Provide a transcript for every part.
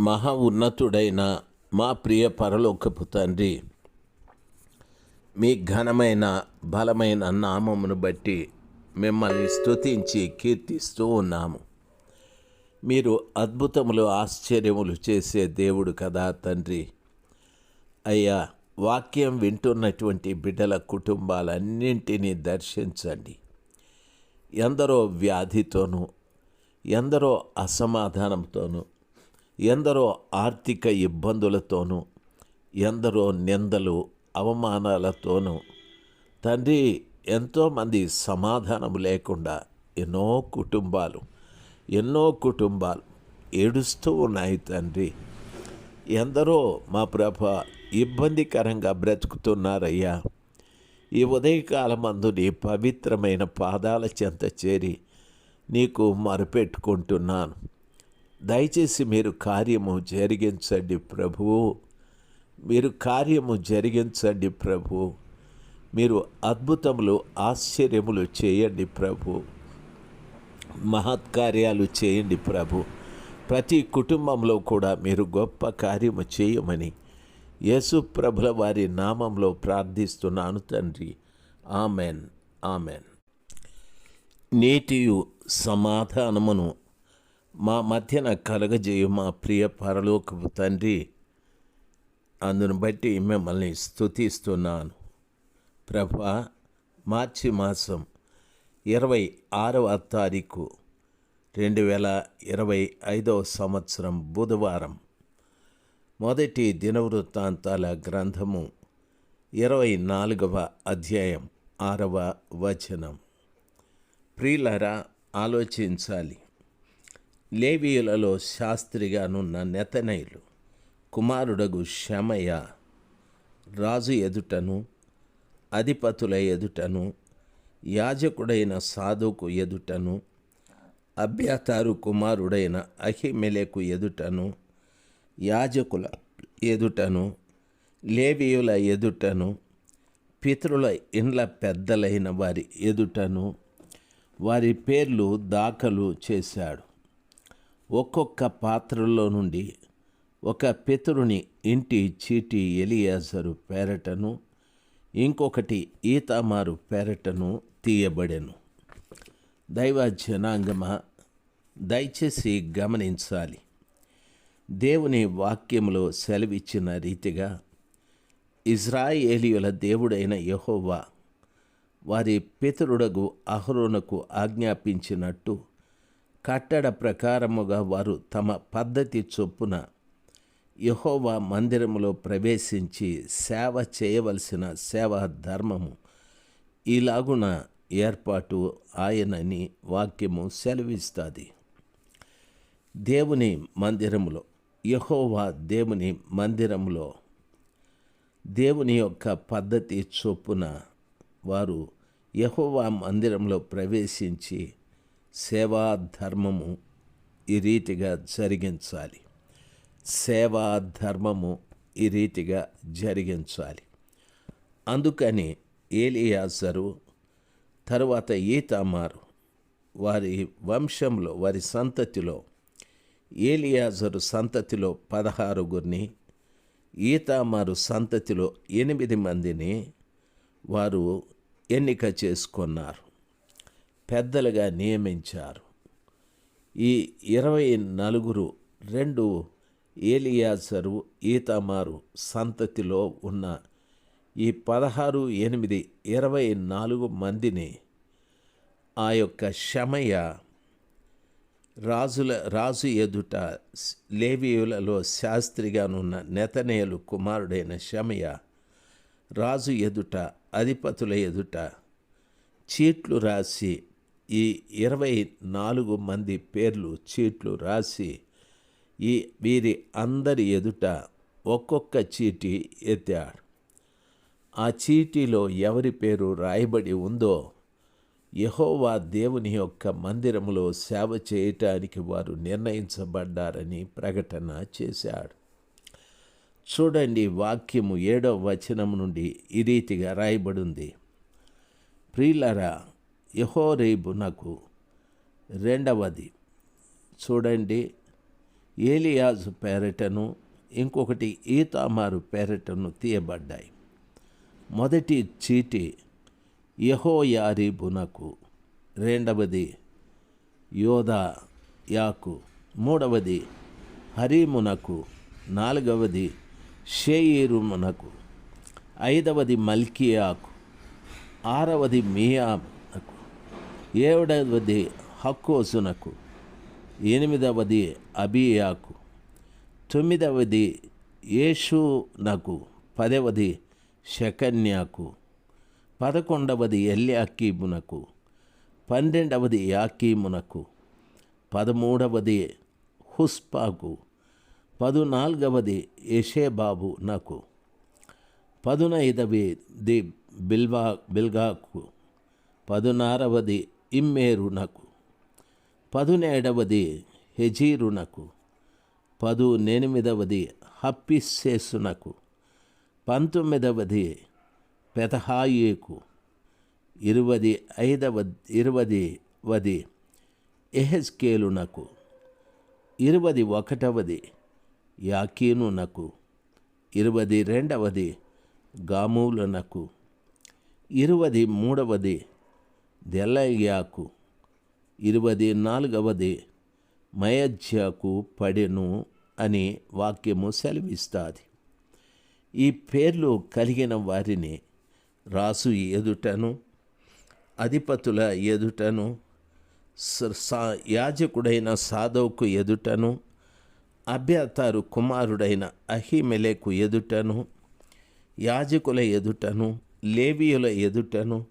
మహా ఉన్నతుడైన మా ప్రియ పరలోకపు తండ్రి మీ ఘనమైన బలమైన నామమును బట్టి మిమ్మల్ని స్తుతించి కీర్తిస్తూ ఉన్నాము. మీరు అద్భుతములు ఆశ్చర్యములు చేసే దేవుడు కదా తండ్రి. అయ్యా వాక్యం వింటున్నటువంటి బిడ్డల కుటుంబాలన్నింటినీ దర్శించండి. ఎందరో వ్యాధితోనూ ఎందరో అసమాధానంతోనూ ఎందరో ఆర్థిక ఇబ్బందులతోనూ ఎందరో నిందలు అవమానాలతోనూ తండ్రి ఎంతోమంది సమాధానం లేకుండా ఎన్నో కుటుంబాలు ఎన్నో కుటుంబాలు ఏడుస్తూ ఉన్నాయి తండ్రి. ఎందరో మా ప్రభ ఇబ్బందికరంగా బ్రతుకుతున్నారయ్యా. ఈ ఉదయకాలమందు నీ పవిత్రమైన పాదాల చెంత చేరి నీకు మరుపెట్టుకుంటున్నాను. దయచేసి మీరు కార్యము జరిగించండి ప్రభువు మీరు కార్యము జరిగించండి ప్రభు. మీరు అద్భుతములు ఆశ్చర్యములు చేయండి ప్రభు. మహత్కార్యాలు చేయండి ప్రభు. ప్రతి కుటుంబంలో కూడా మీరు గొప్ప కార్యము చేయమని యేసు ప్రభుల వారి నామంలో ప్రార్థిస్తున్నాను తండ్రి. ఆమెన్. ఆమెన్. నేటియు సమాధానమును మా మధ్యన కలగజేయు మా ప్రియ పరలోకపు తండ్రి అందును బట్టి మిమ్మల్ని స్థుతిస్తున్నాను ప్రభా మార్చి మాసం ఇరవై ఆరవ తారీఖు రెండు వేల ఇరవై ఐదవ సంవత్సరం బుధవారం. మొదటి దినవృత్తాంతాల గ్రంథము ఇరవై నాలుగవ అధ్యాయం ఆరవ వచనం. ప్రియులరా ఆలోచించాలి. లేవీయులలో శాస్త్రిగానున్న నెతనైలు కుమారుడగు శమయ రాజు ఎదుటను అధిపతుల ఎదుటను యాజకుడైన సాధుకు ఎదుటను అభ్యతారు కుమారుడైన అహిమెలకు ఎదుటను యాజకుల ఎదుటను లేవీయుల ఎదుటను పితరుల ఇండ్ల పెద్దలైన వారి ఎదుటను వారి పేర్లు దాఖలు చేశాడు. ఒక్కొక్క పాత్రలో నుండి ఒక పితరుని ఇంటి చీటి ఎలియాజరు పేరటను ఇంకొకటి ఈతామారు పేరటను తీయబడెను. దైవ జనాంగమ దయచేసి గమనించాలి. దేవుని వాక్యములో సెలవిచ్చిన రీతిగా ఇజ్రాయేలీయుల దేవుడైన యహోవా వారి పితరుడగు అహరోనకు ఆజ్ఞాపించినట్టు కట్టడ ప్రకారముగా వారు తమ పద్ధతి చొప్పున యహోవా మందిరములో ప్రవేశించి సేవ చేయవలసిన సేవా ధర్మము ఇలాగున ఏర్పాటు ఆయనని వాక్యము సెలవిస్తుంది. దేవుని మందిరములో యహోవా దేవుని మందిరములో దేవుని యొక్క పద్ధతి చొప్పున వారు యహోవా మందిరంలో ప్రవేశించి సేవా ధర్మము ఈ రీతిగా జరిగించాలి. సేవా ధర్మము ఈ రీతిగా జరిగించాలి. అందుకని ఏలియాజరు తరువాత ఈతామారు వారి వంశంలో వారి సంతతిలో ఏలియాజరు సంతతిలో పదహారుగురిని ఈతామారు సంతతిలో ఎనిమిది మందిని వారు ఎన్నిక చేసుకున్నారు. పెద్దలుగా నియమించారు. ఈ ఇరవై నలుగురు రెండు ఏలియాసరు ఈతమారు సంతతిలో ఉన్న ఈ పదహారు ఎనిమిది ఇరవై నాలుగు మందిని ఆ యొక్క శమయ రాజుల రాజు ఎదుట లేవీయులలో శాస్త్రిగానున్న నెతనేలు కుమారుడైన శమయ రాజు ఎదుట అధిపతుల ఎదుట చీట్లు రాసి ఈ ఇరవై నాలుగు మంది పేర్లు చీట్లు రాసి ఈ వీరి అందరి ఎదుట ఒక్కొక్క చీటి ఎత్తాడు. ఆ చీటీలో ఎవరి పేరు రాయబడి ఉందో యహోవా దేవుని యొక్క మందిరములో సేవ చేయటానికి వారు నిర్ణయించబడ్డారని ప్రకటన చేశాడు. చూడండి వాక్యము ఏడవ వచనం నుండి ఈ రీతిగా రాయబడింది. ప్రియులరా యహోరేబునకు రెండవది. చూడండి ఏలియాజు పేరటను ఇంకొకటి ఈతామారు పేరటను తీయబడ్డాయి. మొదటి చీటి యహోయారీబునకు రెండవది యోధా యాకు. మూడవది హరీమునకు నాలుగవది షేయిరుమునకు ఐదవది మల్కియాకు. ఆరవది మియాము ఏడవది హక్కోసునకు ఎనిమిదవది అబియాకు తొమ్మిదవది యేషునకు పదవది శకన్యాకు పదకొండవది ఎల్యాకీమునకు పన్నెండవది యాకీమునకు పదమూడవది హుస్పాకు పదునాలుగవది యషేబాబు నాకు పదునైదవది ది బిల్వా బిల్గాకు పదునారవది ఇమ్మేరునకు పదునేడవది హెజీరునకు పదునెనిమిదవది హప్పిస్సేసునకు పంతొమ్మిదవది పెతహాయేకు. ఇరవది ఐదవ ఇరవది వది ఎహెస్కేలునకు ఇరవది ఒకటవది యాకీనునకు ఇరవది రెండవది గాములునకు ఇరవది మూడవది దెలయ్యాకు. ఇరవది నాలుగవది మయజ్యాకు పడెను అని వాక్యము సెలవిస్తుంది. ఈ పేర్లు కలిగిన వారిని రాసు ఎదుటను అధిపతుల ఎదుటను సా- యాజకుడైన సాధవుకు ఎదుటను అభ్యతారు కుమారుడైన అహిమెలేకు ఎదుటను యాజకుల ఎదుటను లేవీయుల ఎదుటను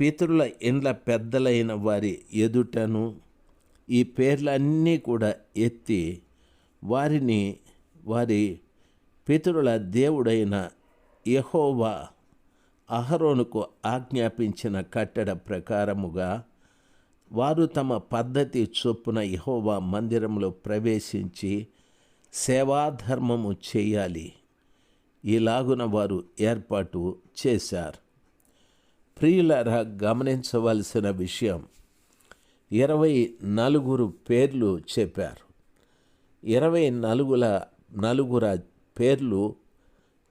పితరుల ఇండ్ల పెద్దలైన వారి ఎదుటను ఈ పేర్లన్నీ కూడా ఎత్తి వారిని వారి పితరుల దేవుడైన యహోవా అహరోనుకు ఆజ్ఞాపించిన కట్టడ ప్రకారముగా వారు తమ పద్ధతి చొప్పున యహోవా మందిరంలో ప్రవేశించి సేవాధర్మము చేయాలి. ఇలాగున వారు ఏర్పాటు చేశారు. ప్రియులారా గమనించవలసిన విషయం. ఇరవై నలుగురు పేర్లు చెప్పారు. ఇరవై నలుగుల నలుగుర పేర్లు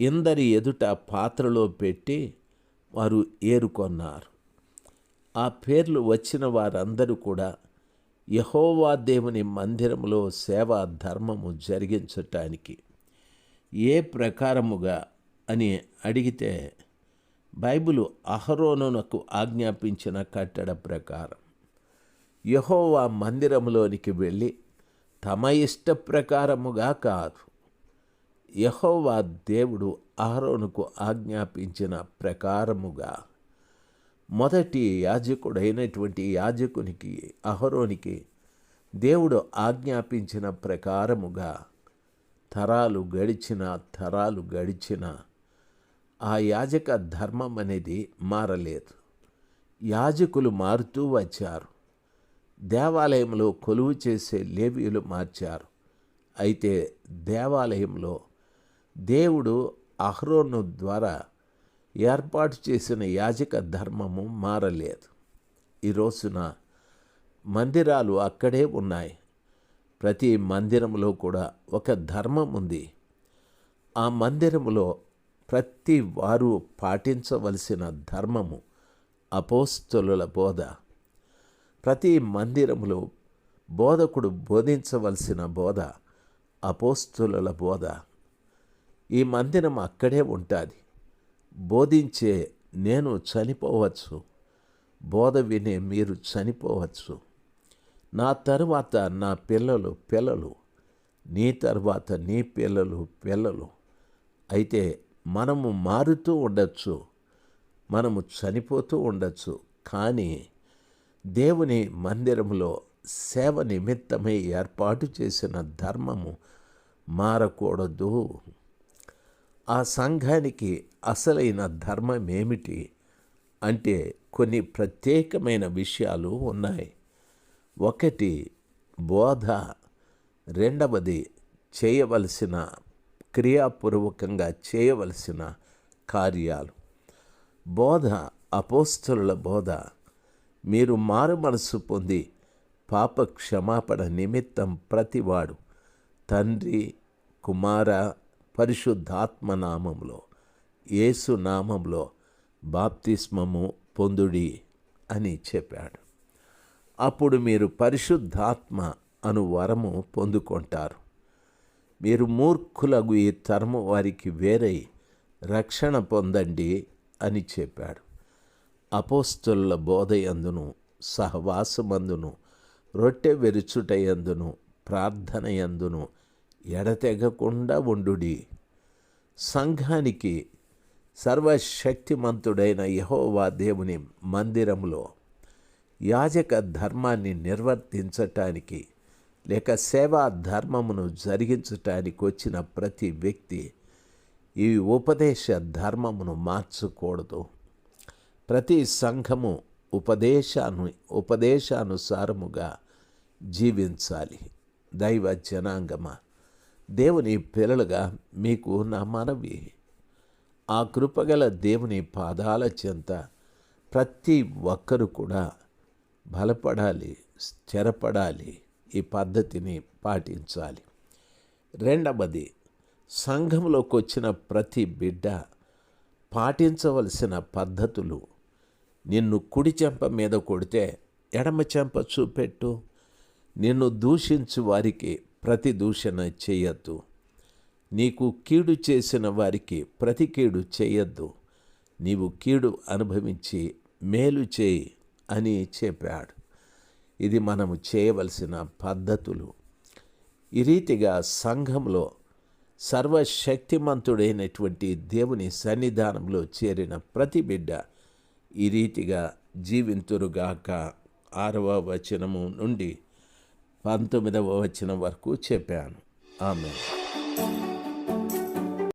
ఇందరి ఎదుట పాత్రలో పెట్టి వారు ఏరుకొన్నారు. ఆ పేర్లు వచ్చిన వారందరూ కూడా యహోవా దేవుని మందిరంలో సేవా ధర్మము జరిగించటానికి ఏ ప్రకారముగా అని అడిగితే బైబిలు అహరోనునకు ఆజ్ఞాపించిన కట్టడ ప్రకారం యహోవా మందిరంలోనికి వెళ్ళి తమ ఇష్ట ప్రకారముగా కాదు. యహోవా దేవుడు అహరోనుకు ఆజ్ఞాపించిన ప్రకారముగా మొదటి యాజకుడైనటువంటి యాజకునికి అహరోనికి దేవుడు ఆజ్ఞాపించిన ప్రకారముగా తరాలు గడిచిన తరాలు గడిచిన ఆ యాజక ధర్మం అనేది మారలేదు. యాజకులు మారుతూ వచ్చారు. దేవాలయంలో కొలువు చేసే లేవీలు మార్చారు. అయితే దేవాలయంలో దేవుడు అహ్రోను ద్వారా ఏర్పాటు చేసిన యాజక ధర్మము మారలేదు. ఈ రోజున మందిరాలు అక్కడే ఉన్నాయి. ప్రతి మందిరంలో కూడా ఒక ధర్మం ఉంది. ఆ మందిరములో ప్రతి వారు పాటించవలసిన ధర్మము అపోస్తుల బోధ. ప్రతి మందిరములో బోధకుడు బోధించవలసిన బోధ అపోస్తుల బోధ. ఈ మందిరం అక్కడే ఉంటుంది. బోధించే నేను చనిపోవచ్చు. బోధ వినే మీరు చనిపోవచ్చు. నా తరువాత నా పిల్లలు పిల్లలు నీ తర్వాత నీ పిల్లలు పిల్లలు. అయితే మనము మారుతూ ఉండొచ్చు. మనము చనిపోతూ ఉండొచ్చు. కానీ దేవుని మందిరంలో సేవ నిమిత్తమై ఏర్పాటు చేసిన ధర్మము మారకూడదు. ఆ సంఘానికి అసలైన ధర్మం ఏమిటి అంటే కొన్ని ప్రత్యేకమైన విషయాలు ఉన్నాయి. ఒకటి బోధ రెండవది చేయవలసిన క్రియాపూర్వకంగా చేయవలసిన కార్యాలు. బోధ అపోస్తుల బోధ. మీరు మారు మనసు పొంది పాప క్షమాపణ నిమిత్తం ప్రతివాడు తండ్రి కుమార పరిశుద్ధాత్మ నామంలో యేసు నామంలో బాప్తిస్మము పొందుడి అని చెప్పాడు. అప్పుడు మీరు పరిశుద్ధాత్మ అను వరము పొందుకుంటారు. మీరు మూర్ఖులకు ఈ తరము వారికి వేరై రక్షణ పొందండి అని చెప్పాడు. అపోస్తుల బోధయందును సహవాసమందును రొట్టె వెరుచుటయందును ప్రార్థన యందును ఎడతెగకుండా ఉండుడి. సంఘానికి సర్వశక్తిమంతుడైన యహోవా దేవుని మందిరంలో యాజక ధర్మాన్ని నిర్వర్తించటానికి లేక సేవా ధర్మమును జరిగించటానికి వచ్చిన ప్రతి వ్యక్తి ఈ ఉపదేశ ధర్మమును మార్చకూడదు. ప్రతి సంఘము ఉపదేశాను ఉపదేశానుసారముగా జీవించాలి. దైవ జనాంగమ దేవుని పిల్లలుగా మీకు నా మనవి. ఆ కృపగల దేవుని పాదాల చెంత ప్రతి ఒక్కరు కూడా బలపడాలి స్థిరపడాలి. ఈ పద్ధతిని పాటించాలి. రెండవది సంఘంలోకి వచ్చిన ప్రతి బిడ్డ పాటించవలసిన పద్ధతులు. నిన్ను కుడి చెంప మీద కొడితే ఎడమ చెంప చూపెట్టు. నిన్ను దూషించు వారికి ప్రతి దూషణ చేయొద్దు. నీకు కీడు చేసిన వారికి ప్రతి కీడు చేయొద్దు. నీవు కీడు అనుభవించి మేలు చేయి అని చెప్పాడు. ఇది మనము చేయవలసిన పద్ధతులు. ఈ రీతిగా సంఘంలో సర్వశక్తిమంతుడైనటువంటి దేవుని సన్నిధానంలో చేరిన ప్రతి బిడ్డ ఈ రీతిగా జీవింతురుగాక. ఆరవ వచనము నుండి పంతొమ్మిదవ వచనం వరకు చెప్పాను. ఆమె